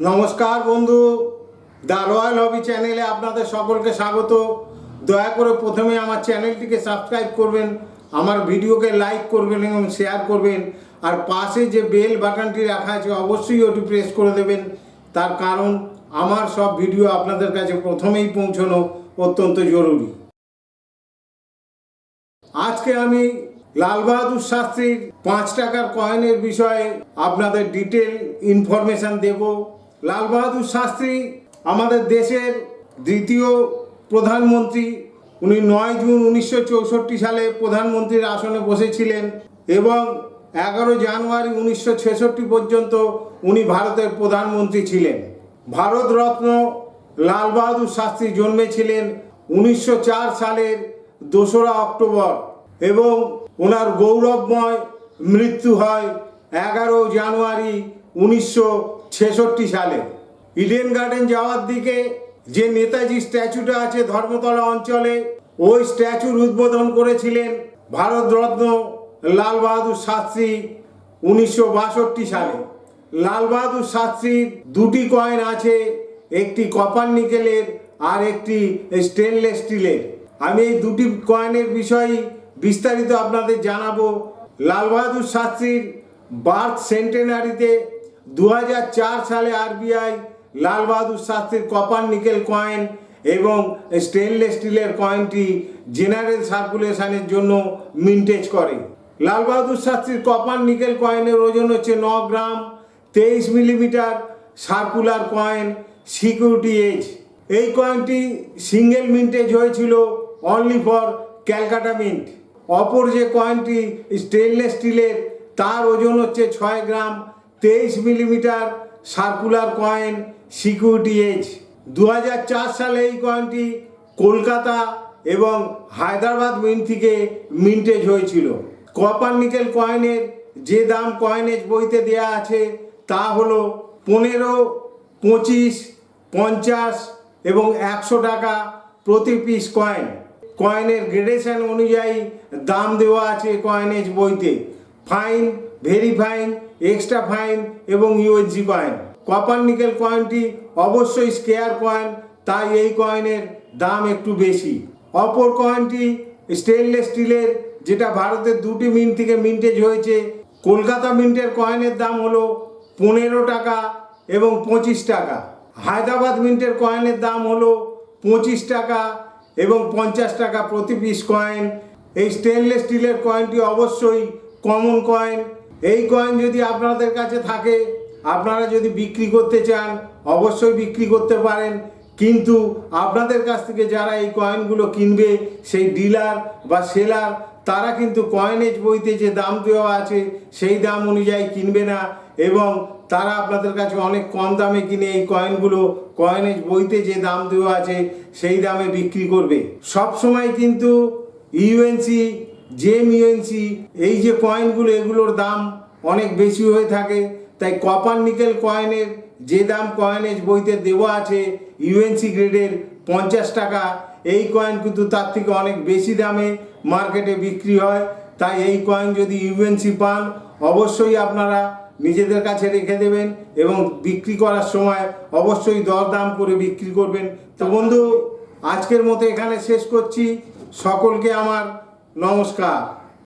নমস্কার বন্ধু, the royal হবি চ্যানেলে আপনাদের সকলকে স্বাগত। দয়া করে প্রথমে আমার চ্যানেলটিকে সাবস্ক্রাইব করবেন, আমার ভিডিওকে লাইক করবেন এবং শেয়ার করবেন, আর পাশে যে বেল বাটনটি রাখা আছে অবশ্যই ওটি প্রেস করে দেবেন। তার কারণ, আমার সব ভিডিও আপনাদের কাছে প্রথমেই পৌঁছানো অত্যন্ত জরুরি। আজকে আমি লাল বাহাদুর শাস্ত্রীর পাঁচ টাকার কয়েনের বিষয়ে আপনাদের ডিটেল ইনফরমেশন দেব। লাল বাহাদুর শাস্ত্রী আমাদের দেশের দ্বিতীয় প্রধানমন্ত্রী। উনি নয় জুন উনিশশো চৌষট্টি সালে প্রধানমন্ত্রীর আসনে বসেছিলেন এবং এগারো জানুয়ারি উনিশশো ছেষট্টি পর্যন্ত উনি ভারতের প্রধানমন্ত্রী ছিলেন। ভারতরত্ন লাল বাহাদুর শাস্ত্রী জন্মেছিলেন উনিশশো চার সালের দোসরা অক্টোবর এবং ওনার গৌরবময় মৃত্যু হয় এগারো জানুয়ারি উনিশশো ছেষট্টি সালে ইডেন গার্ডেন যাওয়ার দিকে যে নেতাজি স্ট্যাচুটা আছে ধর্মতলা অঞ্চলে, ওই স্ট্যাচুর উদ্বোধন করেছিলেন ভারতরত্ন লাল বাহাদুর শাস্ত্রী উনিশশো বাষট্টি সালে। লাল বাহাদুর শাস্ত্রীর দুটি কয়েন আছে, একটি কপার নিকেলের আর একটি স্টেনলেস স্টিলের আমি এই দুটি কয়েনের বিষয়ে বিস্তারিত আপনাদের জানাব। লাল বাহাদুর শাস্ত্রীর বার্থ সেন্টেনারিতে দু হাজার চার সালে আরবিআই লাল বাহাদুর শাস্ত্রীর কপার নিকেল কয়েন এবং স্টেনলেস স্টিলের কয়েনটি জেনারেল সার্কুলেশনের জন্য মিন্টেজ করে। লাল বাহাদুর শাস্ত্রীর কপার নিকেল কয়েনের ওজন হচ্ছে ন গ্রাম, তেইশ millimetre circular coin security edge এই কয়েনটি সিঙ্গেল মিন্টেজ হয়েছিল অনলি ফর ক্যালকাটা মিন্ট অপর যে কয়েনটি স্টেনলেস স্টিলের তার ওজন হচ্ছে ছয় গ্রাম তেইশ millimetre circular coin security edge. দু হাজার চার সালে এই কয়েনটি কলকাতা এবং হায়দ্রাবাদ মিন্ট থেকে মিন্টেজ হয়েছিল। কপার নিকেল কয়েনের যে দাম কয়েনেজ বইতে দেয়া আছে তা হলো পনেরো, পঁচিশ, পঞ্চাশ এবং একশো টাকা প্রতি পিস কয়েন। কয়েনের গ্রেডেশন অনুযায়ী দাম দেওয়া আছে কয়েনেজ বইতে। Fine, very fine, extra fine এবং U S G coin. Copper nickel কয়েনটি অবশ্যই স্কেয়ার কয়েন, তাই এই কয়েনের দাম একটু বেশি। অপর কয়েনটি স্টেনলেস স্টিলের, যেটা ভারতের দুটি মিন্ট থেকে মিন্টেজ হয়েছে। কলকাতা মিন্টের কয়েনের দাম হলো পনেরো টাকা এবং পঁচিশ টাকা। হায়দ্রাবাদ মিন্টের কয়েনের দাম হলো পঁচিশ টাকা এবং পঞ্চাশ টাকা প্রতি পিস কয়েন। এই স্টেনলেস স্টিলের কয়েনটি অবশ্যই কমন কয়েন এই কয়েন যদি আপনাদের কাছে থাকে, আপনারা যদি বিক্রি করতে চান, অবশ্যই বিক্রি করতে পারেন। কিন্তু আপনাদের কাছ থেকে যারা এই কয়েনগুলো কিনবে, সেই ডিলার বা সেলার তারা কিন্তু কয়েনেজ বইতে যে দাম দেওয়া আছে, সেই দাম অনুযায়ী কিনবে না। এবং তারা আপনাদের কাছে অনেক কম দামে কিনে এই কয়েনগুলো কয়েনেজ বইতে যে দাম দেওয়া আছে, সেই দামে বিক্রি করবে। সব সময় কিন্তু ইউএনসি জেম ইউএনসি এই যে কয়েনগুলো এগুলোর দাম অনেক বেশি হয়ে থাকে। তাই কপার নিকেল কয়েনের যে দাম কয়েনেজ বইতে দেওয়া আছে ইউএনসি গ্রেডের পঞ্চাশ টাকা, এই কয়েন কিন্তু তার থেকে অনেক বেশি দামে মার্কেটে বিক্রি হয়। তাই এই কয়েন যদি ইউএনসি পান, অবশ্যই আপনারা নিজেদের কাছে রেখে দেবেন এবং বিক্রি করার সময় অবশ্যই দরদাম করে বিক্রি করবেন। তো বন্ধু, আজকের মতো এখানে শেষ করছি। সকলকে আমার নমস্কার